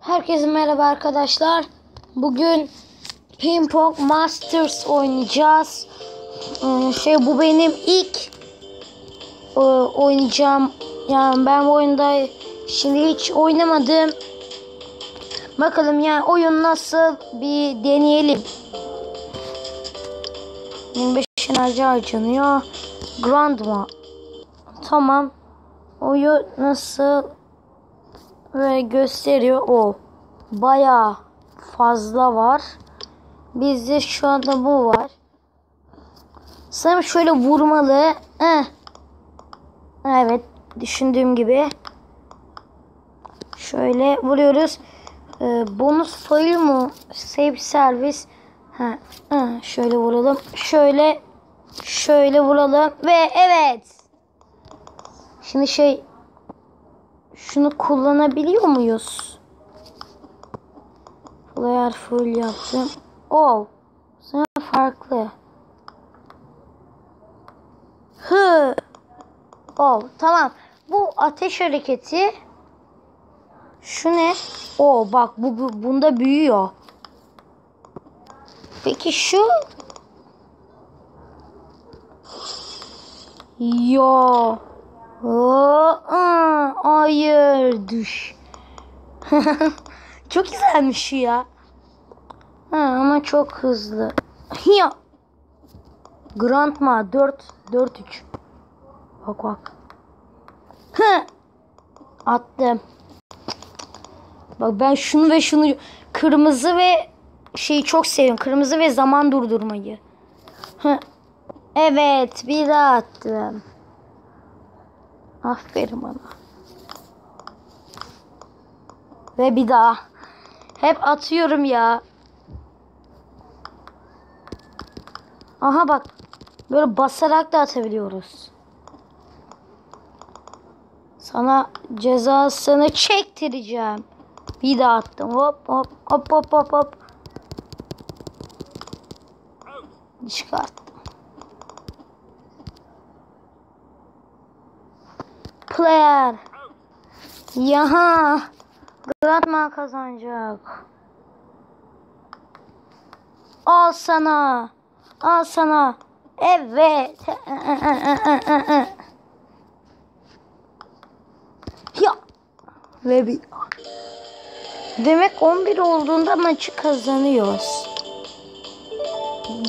Herkese merhaba arkadaşlar. Bugün Ping Pong Masters oynayacağız. Ee, Şey bu benim ilk e, oynayacağım. Yani ben bu oyunda şimdi hiç oynamadım. Bakalım yani oyun nasıl bir deneyelim. 25 enerji harcanıyor. Grandma. Tamam. Oyun nasıl ve gösteriyor o. Bayağı fazla var. Bizde şu anda bu var. Sanırım şöyle vurmalı. Eh. Evet. Düşündüğüm gibi. Şöyle vuruyoruz. Ee, bonus fail mu? Save servis. Ha, şöyle vuralım. Şöyle şöyle vuralım ve evet. Şimdi şey şunu kullanabiliyor muyuz? Player full yaptım. Oh. Sana farklı. Hı. Oh tamam. Bu ateş hareketi. Şu ne? Oh bak bu, bu bunda büyüyor. Peki şu? Yo. Aa, hayır düş. çok güzelmiş ya. Ha, ama çok hızlı. Ya. Grandma 4 4 3. Bak bak. Hı. Attım. Bak ben şunu ve şunu kırmızı ve şeyi çok seviyorum. Kırmızı ve zaman durdurmayı. Hı. Evet, bir daha attım. Aferin bana. Ve bir daha. Hep atıyorum ya. Aha bak. Böyle basarak da atabiliyoruz. Sana cezasını çektireceğim. Bir daha attım. Hop hop hop hop hop hop. Çıkarttım. Player. Yaha. Grandma kazanacak. Al sana. Al sana. Evet. Ya. Ve bir. Demek 11 olduğunda maçı kazanıyoruz.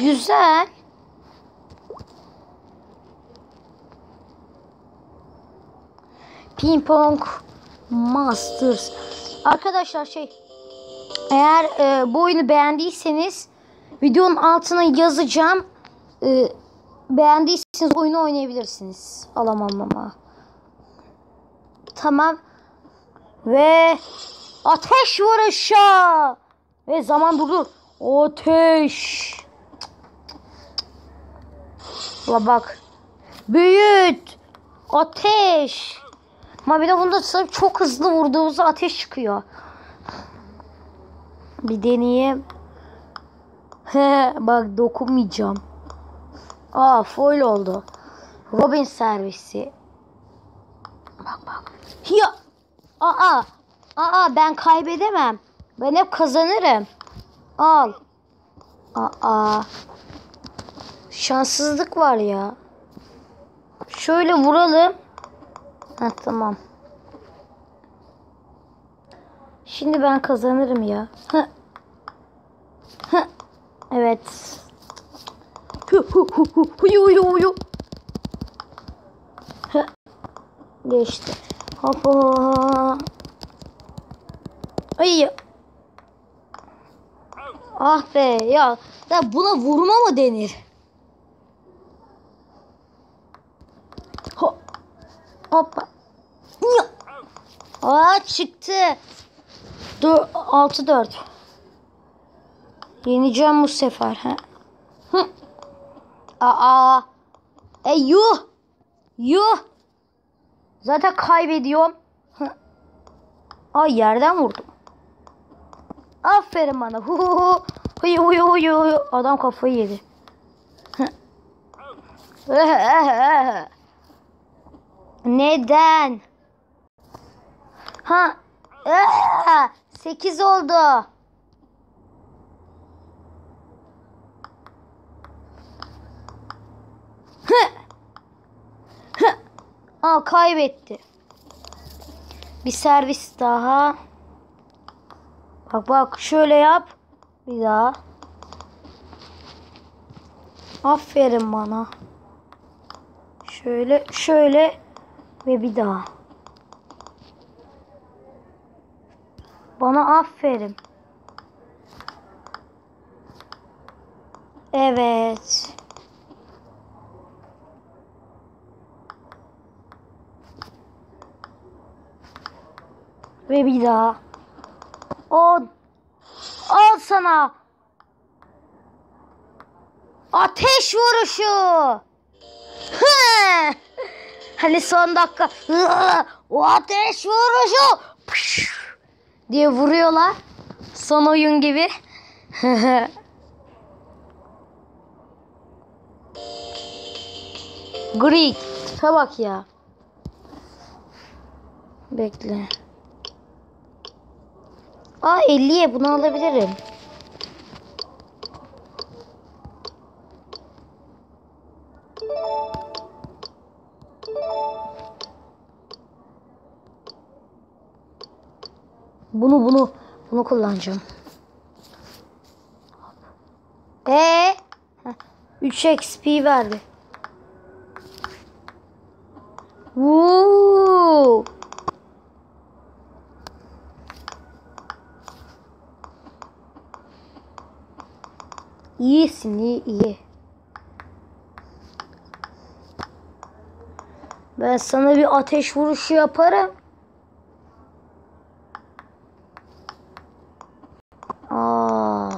Güzel. Ping Pong Masters. Arkadaşlar şey eğer e, bu oyunu beğendiyseniz videonun altına yazacağım. E, beğendiyseniz oyunu oynayabilirsiniz. Alamam ama. Tamam. Ve ateş vuruşu. Ve zaman durur. Ateş. La bak. Büyüt. Ateş. Ama bir de bunda sırf çok hızlı vurduğumuzda ateş çıkıyor. Bir deneyeyim. He, bak dokunmayacağım. Aa foil oldu. Robin servisi. Bak bak. Ya. Aa. Aa ben kaybedemem. Ben hep kazanırım. Al. Aa. Şanssızlık var ya. Şöyle vuralım. Heh, tamam. Şimdi ben kazanırım ya. Evet. Hu hu hu hu huyu huyu huyu. Heh. Geçti. Hoppa. Ay. Ah be ya. Ya buna vurma mı denir? Hop. Hoppa. Aa çıktı. Dur 6 4. Yeneceğim bu sefer ha. Hı. Aa. E yuh. Yuh. Zaten kaybediyorum. Hı. Ay yerden vurdum. Aferin bana. Hu hu hu. Huyu huyu huyu huyu. Adam kafayı yedi. Neden? Ha 8 oldu. Aa kaybetti. Bir servis daha. Bak bak şöyle yap. Bir daha. Aferin bana. Şöyle şöyle ve bir daha. Bana aferin. Evet. Ve bir daha. On. Al sana. Ateş vuruşu. Hani son dakika. O ateş vuruşu. Pış! Diye vuruyorlar. Son oyun gibi. Greek. Tipe bak ya. Bekle. Aa 50'ye bunu alabilirim. Bunu bunu bunu kullanacağım. E 3 XP verdi. Woo! İyisin iyi iyi. Ben sana bir ateş vuruşu yaparım. Aa.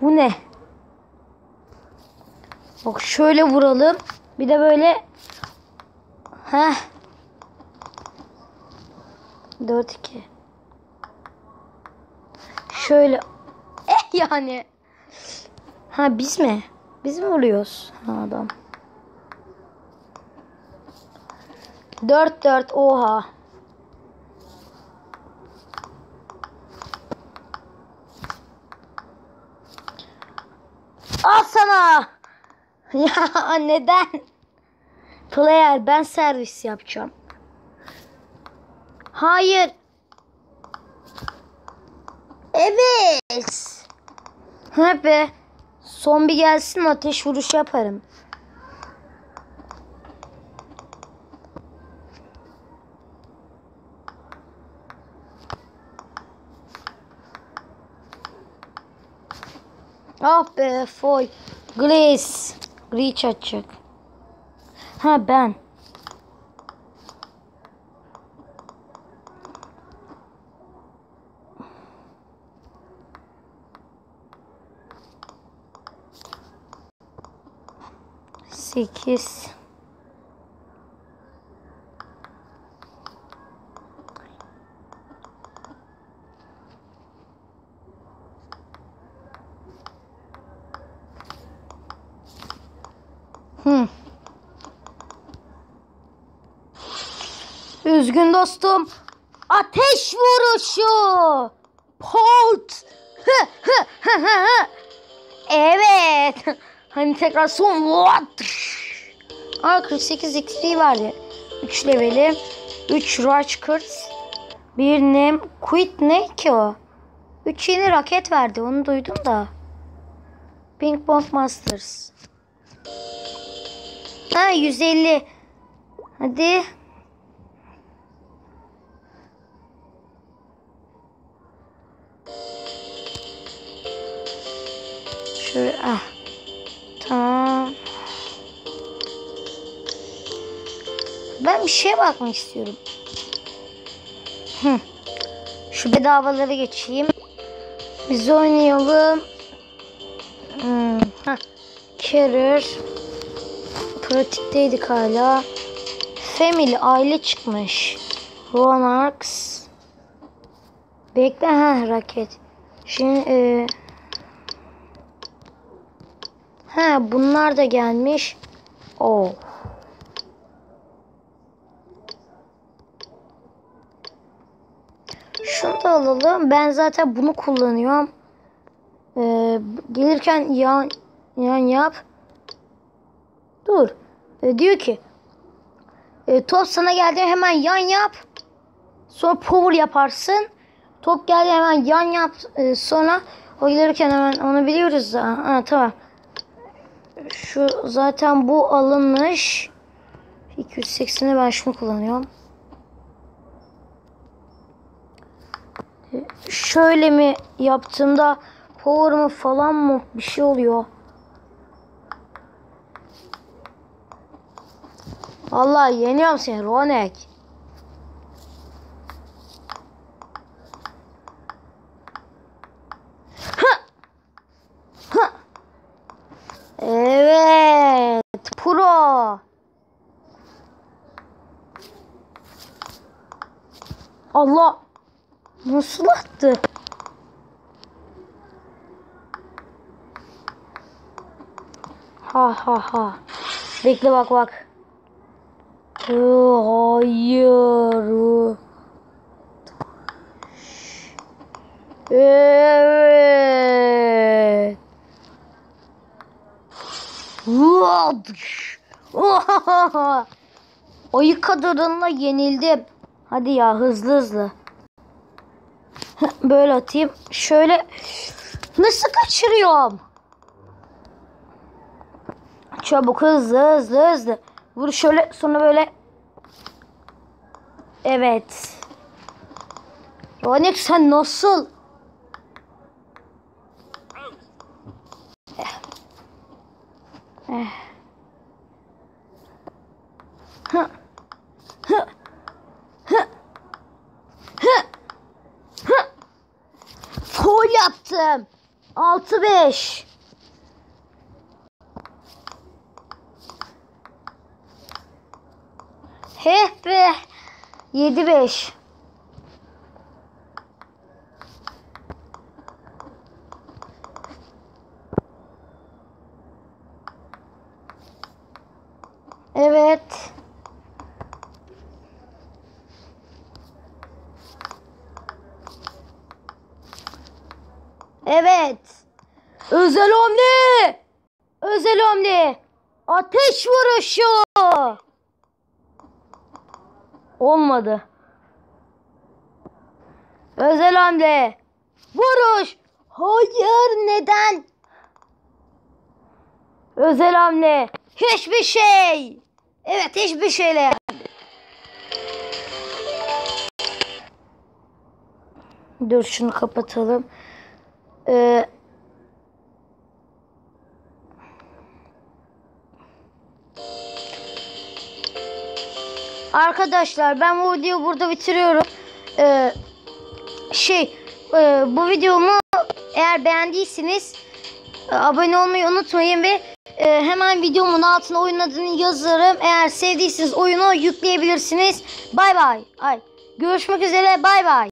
Bu ne? Bak şöyle vuralım. Bir de böyle Heh. 4 2. Şöyle eh yani. Ha biz mi? Biz mi vuruyoruz? Ha adam. 4 4 oha. Al sana. Ya neden? Player ben servis yapacağım. Hayır. Evet. Ha be. Son gelsin ateş vuruş yaparım. Ah be foy. Grace. Glitch açacak. Ha ben. Sekiz. Hı. Üzgün dostum. Ateş vuruşu. Polt. Evet. Hani tekrar son. Aa 48 XP vardı. 3 leveli. 3 Rush Kurt. Bir nem. Quit ne ki o? 3 yeni raket verdi. Onu duydum da. Ping Pong Masters. Ha 150. Hadi. Şöyle ah. Tamam. Ben bir şeye bakmak istiyorum. Hı. Şu bedavaları geçeyim. Biz oynayalım. Hmm. Carrier. Pratikteydik hala. Family aile çıkmış. Ronarks. Bekle ha raket. Şimdi e, ha bunlar da gelmiş. Oh. Şunu da alalım. Ben zaten bunu kullanıyorum. Ee, gelirken yan, yan yap. Dur. Ee, diyor ki e, top sana geldi hemen yan yap. Sonra power yaparsın. Top geldi hemen yan yap. Ee, sonra o gelirken hemen onu biliyoruz da. Ha, tamam. Şu zaten bu alınmış. 280'e ben şunu kullanıyorum. Şöyle mi yaptığımda power mı falan mı bir şey oluyor. Vallahi yeniyorum seni Ronek. Hı! Hı! Evet. Pro. Allah. Nasıl attı? Ha ha ha. Bekle bak bak. Ee, Hayır. Evet. Ayı kadarınla yenildim. Hadi ya hızlı hızlı. Böyle atayım. Şöyle. Nasıl kaçırıyorum? Çabuk hızlı hızlı hızlı. Vur şöyle sonra böyle. Evet. Ronek sen nasıl? Eh. Hı. Hı. Hı. Hı. Hı. Yaptım. 6-5. Heh be. 7-5. Evet. Evet. Özel hamle. Özel hamle. Ateş vuruşu. Olmadı. Özel hamle. Vuruş. Hayır neden? Özel hamle. Hiçbir şey. Evet hiçbir şeyle. Dur şunu kapatalım. Ee, arkadaşlar ben bu videoyu burada bitiriyorum. Ee, şey e, bu videomu eğer beğendiyseniz e, abone olmayı unutmayın ve e, hemen videomun altına oyun adını yazarım. Eğer sevdiyseniz oyunu yükleyebilirsiniz. Bay bay. Ay. Görüşmek üzere. Bay bay.